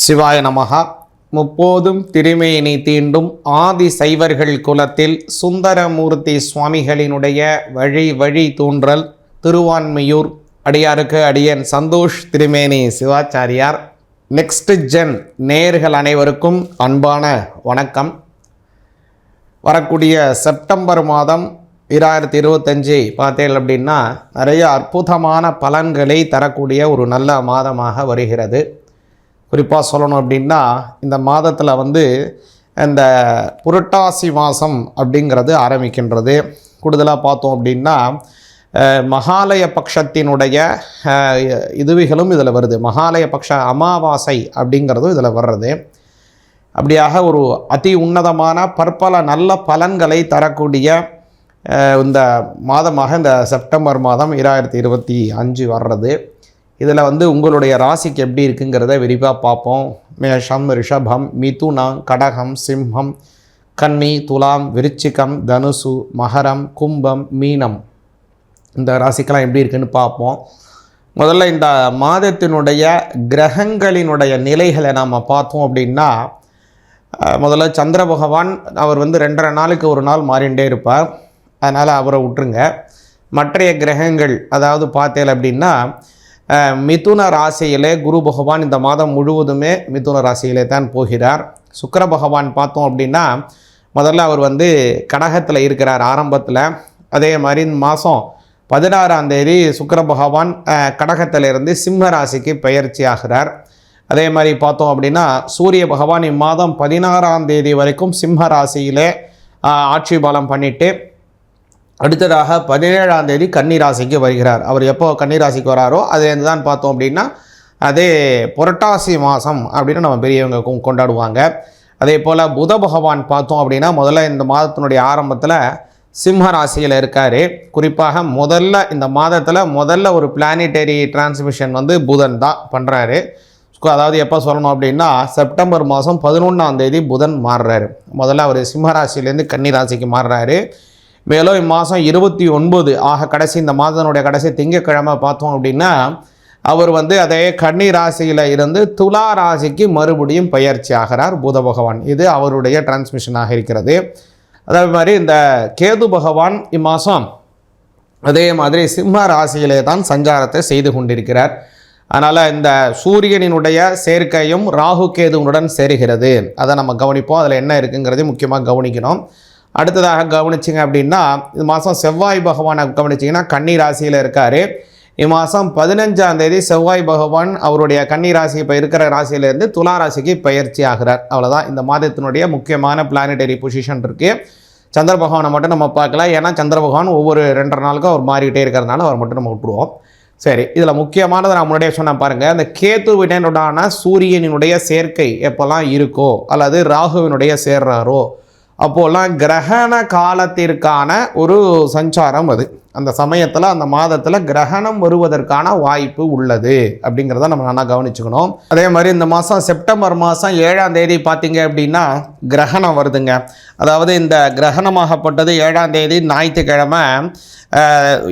சிவாய நமகா முப்போதும் திருமேனி தீண்டும் ஆதி சைவர்கள் குலத்தில் சுந்தரமூர்த்தி சுவாமிகளினுடைய வழி வழி தூன்றல் திருவான்மையூர். அடியாருக்கு அடியன் சந்தோஷ் திருமேனி சிவாச்சாரியார். நெக்ஸ்ட் ஜென் நேயர்கள் அனைவருக்கும் அன்பான வணக்கம். வரக்கூடிய செப்டம்பர் மாதம் இராயிரத்தி இருபத்தஞ்சி பார்த்தேன் அப்படின்னா நிறைய அற்புதமான பலன்களை தரக்கூடிய ஒரு நல்ல மாதமாக வருகிறது. குறிப்பாக சொல்லணும் அப்படின்னா இந்த மாதத்தில் வந்து இந்த புரட்டாசி மாதம் அப்படிங்கிறது ஆரம்பிக்கின்றது. கூடுதலாக பார்த்தோம் அப்படின்னா மகாலய பட்சத்தினுடைய இதுவிகளும் இதில் வருது. மகாலய பட்ச அமாவாசை அப்படிங்கிறதும் இதில் வர்றது. அப்படியாக ஒரு அதி உன்னதமான பற்பல நல்ல பலன்களை தரக்கூடிய இந்த மாதமாக இந்த செப்டம்பர் மாதம் இராயிரத்தி இருபத்தி அஞ்சு வர்றது. இதில் வந்து உங்களுடைய ராசிக்கு எப்படி இருக்குங்கிறத விரிவாக பார்ப்போம். மேஷம் ரிஷபம் மிதுனம் கடகம் சிம்ஹம் கன்னி துலாம் விருச்சிகம் தனுசு மகரம் கும்பம் மீனம். இந்த ராசிக்கெல்லாம் எப்படி இருக்குன்னு பார்ப்போம். முதல்ல இந்த மாதத்தினுடைய கிரகங்களினுடைய நிலைகளை நாம் பார்த்தோம் அப்படின்னா முதல்ல சந்திர பகவான் அவர் வந்து ரெண்டரை நாளுக்கு ஒரு நாள் மாறிண்டே இருப்பார். அதனால் அவரை விட்டுருங்க. மற்றைய கிரகங்கள் அதாவது பார்த்தேன் அப்படின்னா மிதுன ராசியிலே குரு பகவான் இந்த மாதம் முழுவதுமே மிதுன ராசியிலே தான் போகிறார். சுக்கர பகவான் பார்த்தோம் அப்படின்னா முதல்ல அவர் வந்து கடகத்தில் இருக்கிறார் ஆரம்பத்தில். அதே மாதிரி இந்த மாதம் பதினாறாம் தேதி சுக்கர பகவான் கடகத்திலிருந்து சிம்ம ராசிக்கு பயிற்சி ஆகிறார். அதே மாதிரி பார்த்தோம் அப்படின்னா சூரிய பகவான் இம்மாதம் பதினாறாம் தேதி வரைக்கும் சிம்ம ராசியிலே ஆட்சி பலம் பண்ணிவிட்டு அடுத்ததாக பதினேழாம் தேதி கன்னிராசிக்கு வருகிறார். அவர் எப்போ கன்னிராசிக்கு வராரோ அதுலேருந்து தான் பார்த்தோம் அப்படின்னா அதே புரட்டாசி மாதம் அப்படின்னு நம்ம பெரியவங்க கொண்டாடுவாங்க. அதே போல் புத பகவான் பார்த்தோம் அப்படின்னா முதல்ல இந்த மாதத்தினுடைய ஆரம்பத்தில் சிம்ம ராசியில் இருக்கார். குறிப்பாக முதல்ல இந்த மாதத்தில் முதல்ல ஒரு பிளானிட்டரி டிரான்ஸ்மிஷன் வந்து புதன் தான் பண்ணுறாரு அதாவது எப்போ சொல்லணும் அப்படின்னா செப்டம்பர் மாதம் பதினொன்றாம் தேதி புதன் மாறுறாரு. முதல்ல அவர் சிம்ம ராசியிலேருந்து கன்னி ராசிக்கு மாறுறாரு. மேலும் இம்மாதம் இருபத்தி ஒன்பது ஆக கடைசி இந்த மாதனுடைய கடைசி திங்கட்கிழமை பார்த்தோம் அப்படின்னா அவர் வந்து அதே கன்னி ராசியில் இருந்து துலா ராசிக்கு மறுபடியும் பயிற்சி ஆகிறார் புத பகவான். இது அவருடைய டிரான்ஸ்மிஷனாக இருக்கிறது. அதே மாதிரி இந்த கேது பகவான் இம்மாதம் அதே மாதிரி சிம்ம ராசியிலே தான் சஞ்சாரத்தை செய்து கொண்டிருக்கிறார். அதனால் இந்த சூரியனினுடைய சேர்க்கையும் ராகு கேதுவுடன் சேருகிறது. அதை நம்ம கவனிப்போம். அதில் என்ன இருக்குங்கிறதையும் முக்கியமாக கவனிக்கணும். அடுத்ததாக கவனிச்சிங்க அப்படின்னா இந்த மாதம் செவ்வாய் பகவானை கவனிச்சிங்கன்னா கன்னி ராசியில் இருக்கார். இம்மாதம் பதினஞ்சாம் தேதி செவ்வாய் பகவான் அவருடைய கன்னி ராசி இப்போ இருக்கிற ராசியிலேருந்து துலா ராசிக்கு பயிற்சி ஆகிறார். அவ்வளோதான் இந்த மாதத்தினுடைய முக்கியமான பிளானட்டரி பொசிஷன் இருக்குது சந்திர பகவானை மட்டும் நம்ம பார்க்கலாம். ஏன்னா சந்திர பகவான் ஒவ்வொரு ரெண்டரை நாளுக்கும் அவர் மாறிக்கிட்டே இருக்கிறதுனால அவர் மட்டும் நம்ம விட்டுருவோம். சரி இதில் முக்கியமானதை நான் முன்னாடியே சொன்ன பாருங்கள் அந்த கேத்துவினுடான சூரியனினுடைய சேர்க்கை எப்போல்லாம் இருக்கோ அல்லது ராகுவினுடைய சேர்றாரோ அப்போல்லாம் கிரகண காலத்திற்கான ஒரு சஞ்சாரம் அது. அந்த சமயத்தில் அந்த மாதத்தில் கிரகணம் வருவதற்கான வாய்ப்பு உள்ளது அப்படிங்கிறத நம்ம நல்லா கவனிச்சுக்கணும். அதே மாதிரி இந்த மாதம் செப்டம்பர் மாதம் ஏழாம் தேதி பார்த்தீங்க அப்படின்னா கிரகணம் வருதுங்க. அதாவது இந்த கிரகணமாகப்பட்டது ஏழாம் தேதி ஞாயிற்றுக்கிழமை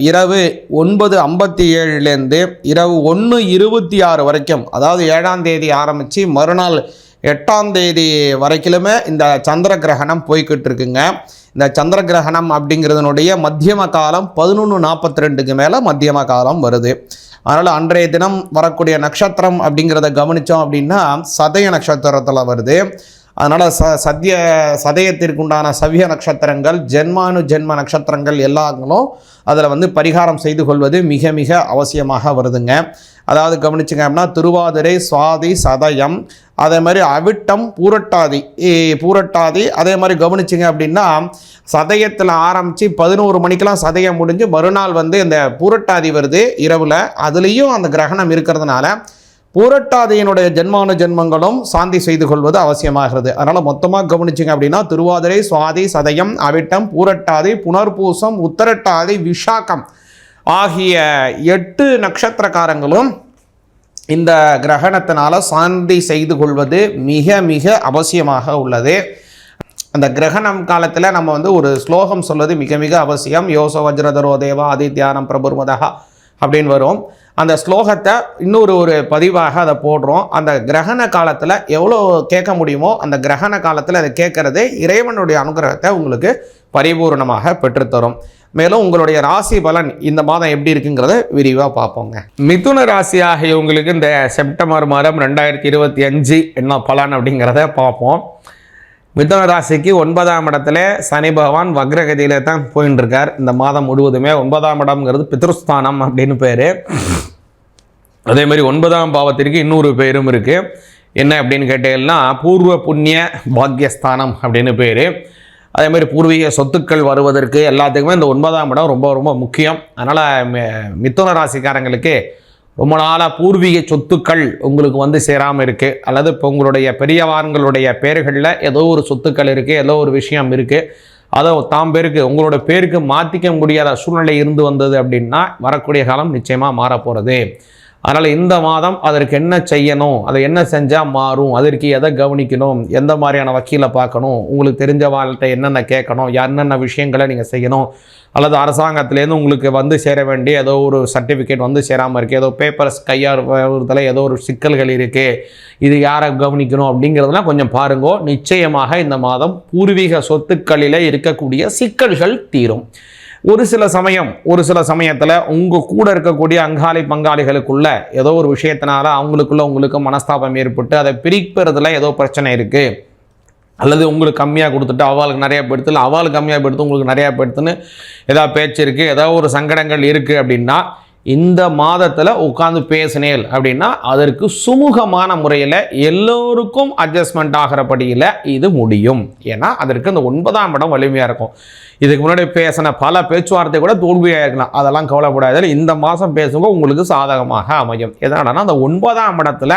இரவு ஒன்பது ஐம்பத்தி ஏழுலேருந்து இரவு ஒன்று இருபத்தி ஆறு வரைக்கும் அதாவது ஏழாம் தேதி ஆரம்பித்து மறுநாள் எட்டாம் தேதி வரைக்கிலுமே இந்த சந்திர கிரகணம் போய்கிட்டு இருக்குங்க. இந்த சந்திர கிரகணம் அப்படிங்கிறதுனுடைய மத்தியம காலம் பதினொன்று நாற்பத்தி ரெண்டுக்கு மேலே மத்தியம காலம் வருது. அதனால் அன்றைய தினம் வரக்கூடிய நட்சத்திரம் அப்படிங்கிறத கவனித்தோம் அப்படின்னா சதய நட்சத்திரத்தில் வருது. அதனால் ச சத்ய சதயத்திற்குண்டான சவிய நட்சத்திரங்கள் ஜென்மானு ஜென்ம நட்சத்திரங்கள் எல்லாங்களும் அதில் வந்து பரிகாரம் செய்து கொள்வது மிக மிக அவசியமாக வருதுங்க. அதாவது கவனிச்சுங்க அப்படின்னா திருவாதிரை சுவாதி சதயம் அதே மாதிரி அவிட்டம் பூரட்டாதி பூரட்டாதி அதே மாதிரி கவனிச்சிங்க அப்படின்னா சதயத்தில் ஆரம்பித்து பதினோரு மணிக்கெலாம் சதயம் முடிஞ்சு மறுநாள் வந்து இந்த பூரட்டாதி வருது இரவில். அதுலேயும் அந்த கிரகணம் இருக்கிறதுனால பூரட்டாதியினுடைய ஜென்மானு ஜென்மங்களும் சாந்தி செய்து கொள்வது அவசியமாகிறது. அதனால் மொத்தமாக கவனிச்சிங்க அப்படின்னா திருவாதிரை சுவாதி சதயம் அவிட்டம் பூரட்டாதி புனர்பூசம் உத்தரட்டாதி விஷாக்கம் ஆகிய எட்டு நட்சத்திரக்காரங்களும் இந்த கிரகணத்தினால சாந்தி செய்து கொள்வது மிக மிக அவசியமாக உள்ளது. அந்த கிரகணம் காலத்தில் நம்ம வந்து ஒரு ஸ்லோகம் சொல்வது மிக மிக அவசியம். யோசோ வஜ்ரதரோ தேவா ஆதித்யானம் பிரபுர்மதகா அப்படின்னு வரும். அந்த ஸ்லோகத்தை இன்னொரு ஒரு பதிவாக அதை போடுறோம். அந்த கிரகண காலத்தில் எவ்வளோ கேட்க முடியுமோ அந்த கிரகண காலத்தில் அதை கேட்குறது இறைவனுடைய அனுகிரகத்தை உங்களுக்கு பரிபூர்ணமாக பெற்றுத்தரும். மேலும் உங்களுடைய ராசி பலன் இந்த மாதம் எப்படி இருக்குங்கிறத விரிவாக பார்ப்போங்க. மிதுன ராசி ஆகியவங்களுக்கு இந்த செப்டம்பர் மாதம் ரெண்டாயிரத்தி இருபத்தி அஞ்சு என்ன பலன் அப்படிங்கிறத பார்ப்போம். மிதுன ராசிக்கு ஒன்பதாம் இடத்துல சனி பகவான் வக்ரகதியில தான் போயின்னு இருக்கார் இந்த மாதம் முழுவதுமே ஒன்பதாம் இடம்ங்கிறது பித்ருஸ்தானம் அப்படின்னு பேர். அதே மாதிரி ஒன்பதாம் பாவத்திற்கு இன்னொரு பேரும் இருக்குது என்ன அப்படின்னு கேட்டீங்கன்னா பூர்வ புண்ணிய பாக்யஸ்தானம் அப்படின்னு பேர். அதே மாதிரி பூர்வீக சொத்துக்கள் வருவதற்கு எல்லாத்துக்குமே இந்த ஒன்பதாம் இடம் ரொம்ப ரொம்ப முக்கியம். அதனால் மிதுன ராசிக்காரங்களுக்கு ரொம்ப நாளாக பூர்வீக சொத்துக்கள் உங்களுக்கு வந்து சேராமல் இருக்குது அல்லது இப்போ உங்களுடைய பெரியவான்களுடைய பேர்களில் ஏதோ ஒரு சொத்துக்கள் இருக்குது ஏதோ ஒரு விஷயம் இருக்குது அதை தாம் பேருக்கு உங்களோட பேருக்கு மாற்றிக்க முடியாத சூழ்நிலை இருந்து வந்தது அப்படின்னா வரக்கூடிய காலம் நிச்சயமாக மாறப்போகிறது அதனால் இந்த மாதம் அதற்கு என்ன செய்யணும்? அதை என்ன செஞ்சால் மாறும்? அதற்கு எதை கவனிக்கணும்? எந்த மாதிரியான வக்கீலை பார்க்கணும்? உங்களுக்கு தெரிஞ்ச வாழ்க்கை என்னென்ன கேட்கணும்? என்னென்ன விஷயங்களை நீங்கள் செய்யணும்? அல்லது அரசாங்கத்திலேருந்து உங்களுக்கு வந்து சேர வேண்டிய ஏதோ ஒரு சர்டிஃபிகேட் வந்து சேராமல் இருக்குது ஏதோ பேப்பர்ஸ் கையாளுறதுல ஏதோ ஒரு சிக்கல்கள் இருக்குது இது யாரை கவனிக்கணும் அப்படிங்கிறதுலாம் கொஞ்சம் பாருங்கோ. நிச்சயமாக இந்த மாதம் பூர்வீக சொத்துக்களில் இருக்கக்கூடிய சிக்கல்கள் தீரும். ஒரு சில சமயம் ஒரு சில சமயத்தில் உங்கள் கூட இருக்கக்கூடிய அங்காளி பங்காளிகளுக்குள்ள ஏதோ ஒரு விஷயத்தினால அவங்களுக்குள்ள உங்களுக்கு மனஸ்தாபம் ஏற்பட்டு அதை பிரிப்பறதுல ஏதோ பிரச்சனை இருக்குது அல்லது உங்களுக்கு கம்மியாக கொடுத்துட்டு அவளுக்கு நிறையா போயிடுத்து இல்லை அவளுக்கு கம்மியாக போயிடுத்து உங்களுக்கு நிறையா போயிடுத்துன்னு ஏதாவது பேச்சு இருக்குது ஏதாவது ஒரு சங்கடங்கள் இருக்குது அப்படின்னா இந்த மாதத்தில் உட்காந்து பேசினேன் அப்படின்னா அதற்கு சுமூகமான முறையில் எல்லோருக்கும் அட்ஜஸ்ட்மெண்ட் ஆகிறபடியில் இது முடியும். ஏன்னா அதற்கு அந்த ஒன்பதாம் இடம் வலிமையாக இருக்கும். இதுக்கு முன்னாடி பேசின பல பேச்சுவார்த்தை கூட தோல்வியாக இருக்கலாம். அதெல்லாம் கவலைப்படாது இந்த மாதம் பேசும்போது உங்களுக்கு சாதகமாக அமையும். எதனாலனா அந்த ஒன்பதாம் இடத்துல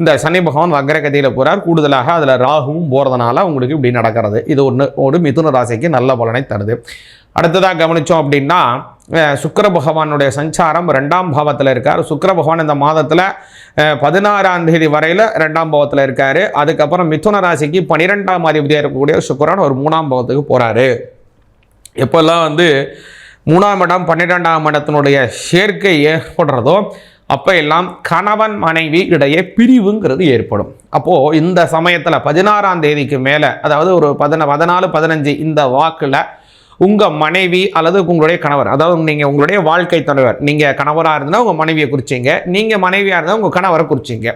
இந்த சனி பகவான் வக்ரகதியில் போகிறார் கூடுதலாக அதில் ராகுவும் போகிறதுனால உங்களுக்கு இப்படி நடக்கிறது. இது ஒன்று ஒரு மிதுன ராசிக்கு நல்ல பலனை தருது. அடுத்ததாக கவனித்தோம் அப்படின்னா சுக்கர பகவானுடைய சஞ்சாரம் ரெண்டாம் பாவத்தில் இருக்கார். சுக்கர பகவான் இந்த மாதத்தில் பதினாறாம் தேதி வரையில் ரெண்டாம் பாவத்தில் இருக்கார். அதுக்கப்புறம் மிதுன ராசிக்கு பன்னிரெண்டாம் அதிபதியாக இருக்கக்கூடிய சுக்கரன் ஒரு மூணாம் பாவத்துக்கு போகிறாரு எப்போல்லாம் வந்து மூணாம் இடம் பன்னிரெண்டாம் இடத்தினுடைய சேர்க்கை ஏற்படுறதோ அப்போ எல்லாம் கணவன் மனைவி இடையே பிரிவுங்கிறது ஏற்படும். அப்போது இந்த சமயத்தில் பதினாறாம் தேதிக்கு மேலே அதாவது ஒரு பதின பதினாலு பதினஞ்சு இந்த வாக்கில் உங்கள் மனைவி அல்லது உங்களுடைய கணவர் அதாவது நீங்கள் உங்களுடைய வாழ்க்கை தலைவர் நீங்கள் கணவராக இருந்தால் உங்கள் மனைவியை குறிச்சிங்க நீங்கள் மனைவியாக இருந்தால் உங்கள் கணவரை குறிச்சிங்க.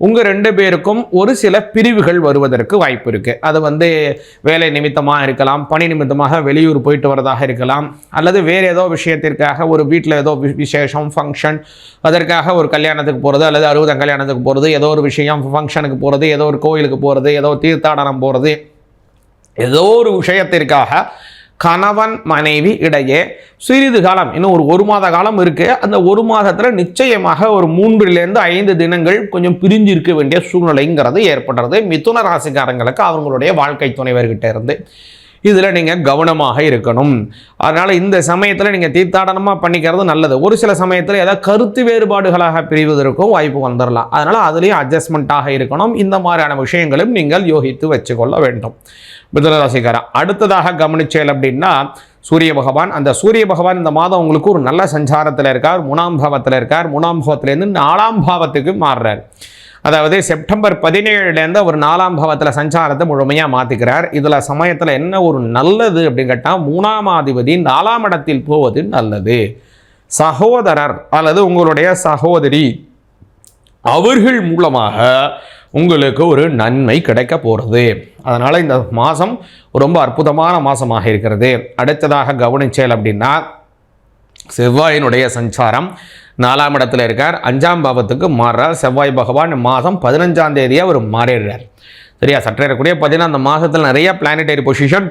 உங்கள் ரெண்டு பேருக்கும் ஒரு சில பிரிவுகள் வருவதற்கு வாய்ப்பு இருக்குது அது வந்து வேலை நிமித்தமாக இருக்கலாம் பணி நிமித்தமாக வெளியூர் போயிட்டு வரதாக இருக்கலாம் அல்லது வேறு ஏதோ விஷயத்திற்காக ஒரு வீட்டில் ஏதோ வி- விசேஷம் ஃபங்க்ஷன் அதற்காக ஒரு கல்யாணத்துக்கு போகிறது அல்லது அறுபதாம் கல்யாணத்துக்கு போகிறது ஏதோ ஒரு விஷயம் ஃபங்க்ஷனுக்கு போகிறது ஏதோ ஒரு கோயிலுக்கு போகிறது ஏதோ தீர்த்தாடனம் போகிறது ஏதோ ஒரு விஷயத்திற்காக கணவன் மனைவி இடையே சிறிது காலம் இன்னும் ஒரு ஒரு மாத காலம் இருக்கு. அந்த ஒரு மாதத்தில் நிச்சயமாக ஒரு மூன்றிலிருந்து ஐந்து தினங்கள் கொஞ்சம் பிரிஞ்சு இருக்க வேண்டிய சூழ்நிலைங்கிறது ஏற்படுறது. மிதுன ராசிக்காரங்களுக்கு அவங்களுடைய வாழ்க்கை துணைவர்கிட்ட இருந்து. இதில் நீங்கள் கவனமாக இருக்கணும். அதனால் இந்த சமயத்தில் நீங்கள் தீர்த்தாடனமாக பண்ணிக்கிறது நல்லது. ஒரு சில சமயத்தில் ஏதாவது கருத்து வேறுபாடுகளாக பிரிவதற்கும் வாய்ப்பு வந்துடலாம் அதனால் அதுலேயும் அட்ஜஸ்ட்மெண்ட்டாக இருக்கணும். இந்த மாதிரியான விஷயங்களும் நீங்கள் யோகித்து வச்சுக்கொள்ள வேண்டும். மிதனராசிக்காரன் அடுத்ததாக கவனிச்சேல் அப்படின்னா சூரிய பகவான். அந்த சூரிய பகவான் இந்த மாதம் உங்களுக்கு ஒரு நல்ல சஞ்சாரத்தில் இருக்கார். மூணாம் பாவத்தில் இருக்கார். மூணாம் பாவத்திலேருந்து நாலாம் பாவத்துக்கு மாறுறார். அதாவது செப்டம்பர் பதினேழுலேருந்து அவர் நாலாம் பாவத்தில் சஞ்சாரத்தை முழுமையாக மாற்றிக்கிறார் இதில் சமயத்தில் என்ன ஒரு நல்லது அப்படின்னு கேட்டால் மூணாம் அதிபதி நாலாம் இடத்தில் போவது நல்லது. சகோதரர் அல்லது உங்களுடைய சகோதரி அவர்கள் மூலமாக உங்களுக்கு ஒரு நன்மை கிடைக்க போகிறது அதனால் இந்த மாதம் ரொம்ப அற்புதமான மாதமாக இருக்கிறது. அடுத்ததாக கவனிச்சேல் அப்படின்னா செவ்வாயினுடைய சஞ்சாரம் நாலாம் இடத்துல இருக்கார். அஞ்சாம் பாவத்துக்கு மாறுறார். செவ்வாய் பகவான் மாதம் பதினஞ்சாம் தேதியே அவர் மாறிடுறார். சரியா? சற்றே இருக்கக்கூடிய பார்த்தீங்கன்னா அந்த மாதத்தில் நிறைய பிளானட்டரி பொசிஷன்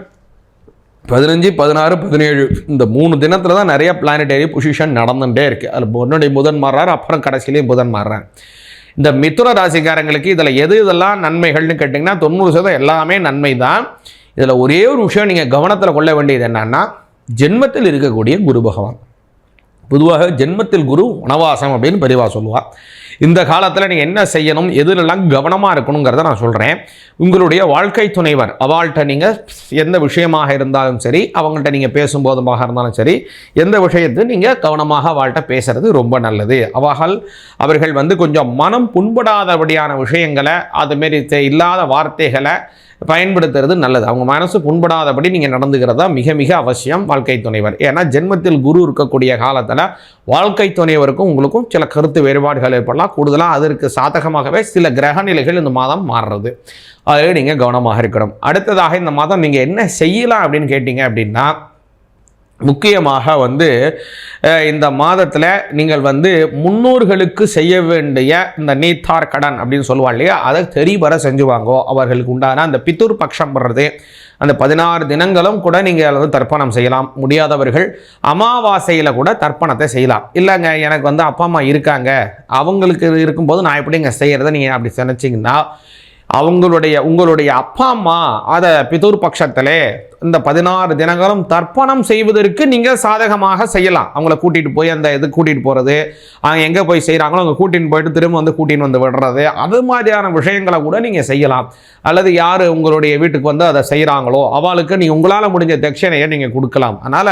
பதினஞ்சு பதினாறு பதினேழு இந்த மூணு தினத்தில் தான் நிறைய பிளானட்டரி பொசிஷன் நடந்துகிட்டே இருக்குது அதில் முன்னாடி புதன் மாறுறார் அப்புறம் கடைசியிலையும் புதன் மாறுறார். இந்த மிதுன ராசிக்காரங்களுக்கு இதில் எது இதெல்லாம் நன்மைகள்னு கேட்டிங்கன்னா தொண்ணூறு சதவீதம் எல்லாமே நன்மை தான் இதில் ஒரே ஒரு விஷயம் நீங்கள் கவனத்தில் கொள்ள வேண்டியது என்னன்னா ஜென்மத்தில் இருக்கக்கூடிய குரு பகவான். பொதுவாக ஜென்மத்தில் குரு வனவாசம் அப்படின்னு பெரியவா சொல்லுவாள் இந்த காலத்தில் நீங்கள் என்ன செய்யணும் எதுலெல்லாம் கவனமாக இருக்கணுங்கிறத நான் சொல்கிறேன் உங்களுடைய வாழ்க்கை துணைவர் அவள்கிட்ட நீங்கள் எந்த விஷயமாக இருந்தாலும் சரி அவங்கள்ட்ட நீங்கள் பேசும்போதுமாக இருந்தாலும் சரி எந்த விஷயத்தையும் நீங்கள் கவனமாக அவள்கிட்ட பேசுறது ரொம்ப நல்லது. அவர்கள் அவர்கள் வந்து கொஞ்சம் மனம் புண்படாதபடியான விஷயங்களை அதுமாரி இல்லாத வார்த்தைகளை பயன்படுத்துறது நல்லது. அவங்க மனசு புண்படாதபடி நீங்கள் நடந்துக்கிறதா மிக மிக அவசியம் வாழ்க்கை துணைவர். ஏன்னா ஜென்மத்தில் குரு இருக்கக்கூடிய காலத்தில் வாழ்க்கை துணைவருக்கும் உங்களுக்கும் சில கருத்து வேறுபாடுகள் ஏற்படலாம். கூடுதலாக அதற்கு சாதகமாகவே சில கிரக நிலைகள் இந்த மாதம் மாறுறது. அதில் நீங்கள் கவனமாக இருக்கணும். அடுத்ததாக இந்த மாதம் நீங்கள் என்ன செய்யலாம் அப்படின்னு கேட்டிங்க அப்படின்னா முக்கியமாக வந்து இந்த மாதத்தில் நீங்கள் வந்து முன்னோர்களுக்கு செய்ய வேண்டிய இந்த நீத்தார் கடன் அப்படின்னு சொல்லுவாள் இல்லையா? அதை தெரிவர செஞ்சுவாங்கோ அவர்களுக்கு உண்டான அந்த பித்தூர் பட்சம் படுறது அந்த பதினாறு தினங்களும் கூட நீங்கள் வந்து தர்ப்பணம் செய்யலாம். முடியாதவர்கள் அமாவாசையில் கூட தர்ப்பணத்தை செய்யலாம். இல்லைங்க எனக்கு வந்து அப்பா அம்மா இருக்காங்க. அவங்களுக்கு இருக்கும்போது நான் எப்படிங்க செய்கிறத நீங்கள் அப்படி நினச்சிங்கன்னா அவங்களுடைய உங்களுடைய அப்பா அம்மா அதை பித்தூர் பட்சத்திலே இந்த பதினாறு தினங்களும் தர்ப்பணம் செய்வதற்கு நீங்கள் சாதகமாக செய்யலாம். அவங்கள கூட்டிகிட்டு போய் அந்த இது கூட்டிகிட்டு போகிறது அவங்க எங்கே போய் செய்கிறாங்களோ அவங்க கூட்டின்னு போயிட்டு திரும்ப வந்து கூட்டின்னு வந்து விடுறது அது மாதிரியான விஷயங்களை கூட நீங்கள் செய்யலாம். அல்லது யார் உங்களுடைய வீட்டுக்கு வந்து அதை செய்கிறாங்களோ அவளுக்கு நீங்கள் உங்களால் முடிஞ்ச தட்சணையை நீங்கள் கொடுக்கலாம். அதனால்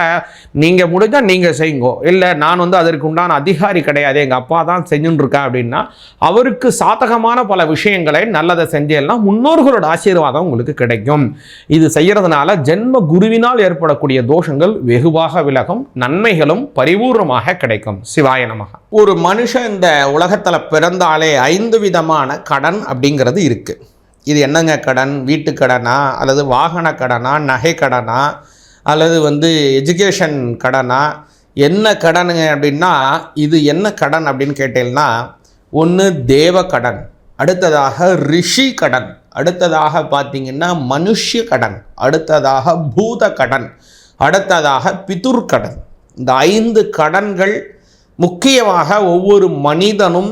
நீங்கள் முடிஞ்சால் நீங்கள் செய்யுங்கோ. இல்லை நான் வந்து அதற்கு உண்டான அதிகாரி கிடையாது எங்கள் அப்பா தான் செஞ்சுன்னு இருக்கேன் அப்படின்னா அவருக்கு சாதகமான பல விஷயங்களை நல்லதை செஞ்சேன்னா முன்னோர்களோட ஆசீர்வாதம் உங்களுக்கு கிடைக்கும். இது செய்கிறதுனால ஜென் ஜென்ம குருவினால் ஏற்படக்கூடிய தோஷங்கள் வெகுவாக விலகும் நன்மைகளும் பரிபூர்ணமாக கிடைக்கும். சிவாய நமக. ஒரு மனுஷன் இந்த உலகத்தில் பிறந்தாலே ஐந்து விதமான கடன் அப்படிங்கிறது இருக்குது இது என்னங்க கடன்? வீட்டு கடனா? அல்லது வாகன கடனா? நகை கடனா? அல்லது வந்து எஜுகேஷன் கடனா? என்ன கடனுங்க அப்படின்னா இது என்ன கடன் அப்படின்னு கேட்டீங்கன்னா ஒன்று தேவ கடன் அடுத்ததாக ரிஷி கடன். அடுத்ததாக பார்த்தீங்கன்னா மனுஷ கடன் அடுத்ததாக பூத கடன் அடுத்ததாக பிதுர் கடன். இந்த ஐந்து கடன்கள் முக்கியமாக ஒவ்வொரு மனிதனும்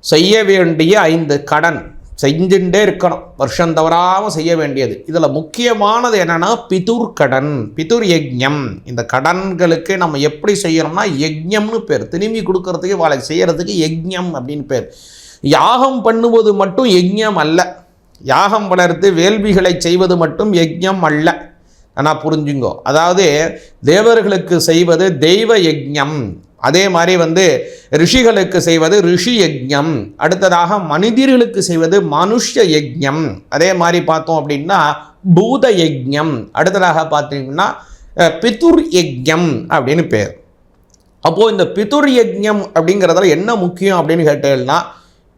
செய்ய வேண்டிய ஐந்து கடன் செஞ்சுட்டே இருக்கணும். வருஷம் தவறாமல் செய்ய வேண்டியது. இதில் முக்கியமானது என்னென்னா பிதுர் கடன் பிதுர் யஜ்யம். இந்த கடன்களுக்கு நம்ம எப்படி செய்யணும்னா யஜ்யம்னு பேர். திரும்பி கொடுக்கறதுக்கு வாழை செய்கிறதுக்கு யஜ்யம் அப்படின்னு பேர். யாகம் பண்ணுவது மட்டும் யஜ்யம் அல்ல. யாகம் வளர்த்து வேள்விகளை செய்வது மட்டும் யஜ்யம் அல்ல. ஆனால் புரிஞ்சுங்கோ. அதாவது தேவர்களுக்கு செய்வது தெய்வ யஜ்யம். அதே மாதிரி வந்து ரிஷிகளுக்கு செய்வது ரிஷி யஜ்யம். அடுத்ததாக மனிதர்களுக்கு செய்வது மனுஷ யஜ்யம். அதே மாதிரி பார்த்தோம் அப்படின்னா பூத யஜ்யம். அடுத்ததாக பார்த்தீங்கன்னா பிதுர் யஜ்யம் அப்படின்னு பேர். அப்போது இந்த பிதுர் யஜ்யம் அப்படிங்கிறதுல என்ன முக்கியம் அப்படின்னு கேட்டேன்னா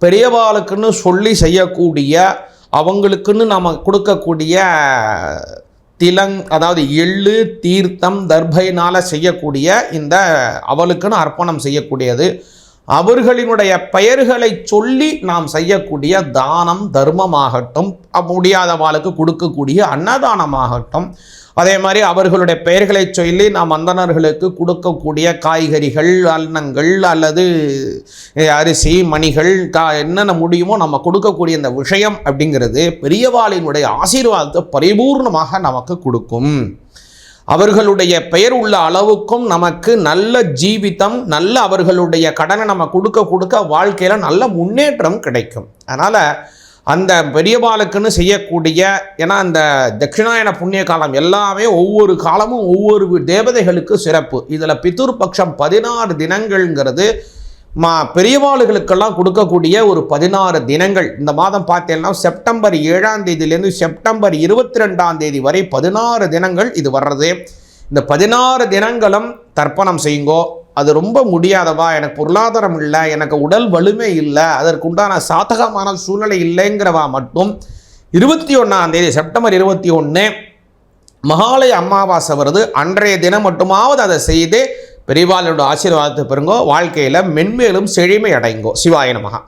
பெரியவாளுக்குன்னு சொல்லி செய்யக்கூடிய அவங்களுக்குன்னு நம்ம கொடுக்கக்கூடிய திலங் அதாவது எள்ளு தீர்த்தம் தர்பைனால் செய்யக்கூடிய இந்த அவளுக்குன்னு அர்ப்பணம் செய்யக்கூடியது. அவர்களினுடைய பெயர்களை சொல்லி நாம் செய்யக்கூடிய தானம் தர்மமாகட்டும் முடியாதவாளுக்கு கொடுக்கக்கூடிய அன்னதானமாகட்டும் அதே மாதிரி அவர்களுடைய பெயர்களை சொல்லி நாம் அந்தணர்களுக்கு கொடுக்கக்கூடிய காய்கறிகள் அன்னங்கள் அல்லது அரிசி மணிகள் கா என்னென்ன முடியுமோ நம்ம கொடுக்கக்கூடிய இந்த விஷயம் அப்படிங்கிறது பெரியவாளினுடைய ஆசீர்வாதத்தை பரிபூர்ணமாக நமக்கு கொடுக்கும். அவர்களுடைய பெயர் உள்ள அளவுக்கும் நமக்கு நல்ல ஜீவிதம் நல்ல அவர்களுடைய கடனை நம்ம கொடுக்க கொடுக்க வாழ்க்கையில் நல்ல முன்னேற்றம் கிடைக்கும். அதனால் அந்த பெரியபாலுக்குன்னு செய்யக்கூடிய ஏன்னா அந்த தட்சிணாயன புண்ணிய காலம் எல்லாமே ஒவ்வொரு காலமும் ஒவ்வொரு தேவதைகளுக்கு சிறப்பு. இதில் பித்துர்பக்ஷம் பதினாறு தினங்கள்ங்கிறது மா பெரியவாளுகளுக்கெல்லாம் கொடுக்கக்கூடிய ஒரு பதினாறு தினங்கள். இந்த மாதம் பார்த்தீங்கன்னா செப்டம்பர் ஏழாம் தேதியிலேருந்து செப்டம்பர் இருபத்தி ரெண்டாம் தேதி வரை பதினாறு தினங்கள் இது வர்றது. இந்த பதினாறு தினங்களும் தர்ப்பணம் செய்யுங்கோ. அது ரொம்ப முடியாதவா? எனக்கு பொருளாதாரம் இல்லை எனக்கு உடல் வலிமை இல்லை அதற்குண்டான சாதகமான சூழ்நிலை இல்லைங்கிறவா மட்டும். இருபத்தி ஒன்றாம் தேதி செப்டம்பர் இருபத்தி ஒன்று மகாலய அமாவாசை வருது. அன்றைய தினம் மட்டுமாவது அதை செய்து பெரியவாளோட ஆசீர்வாதத்தை பெறுங்கோ வாழ்க்கையில் மென்மேலும் செழுமை அடைங்கோ சிவாய நமகா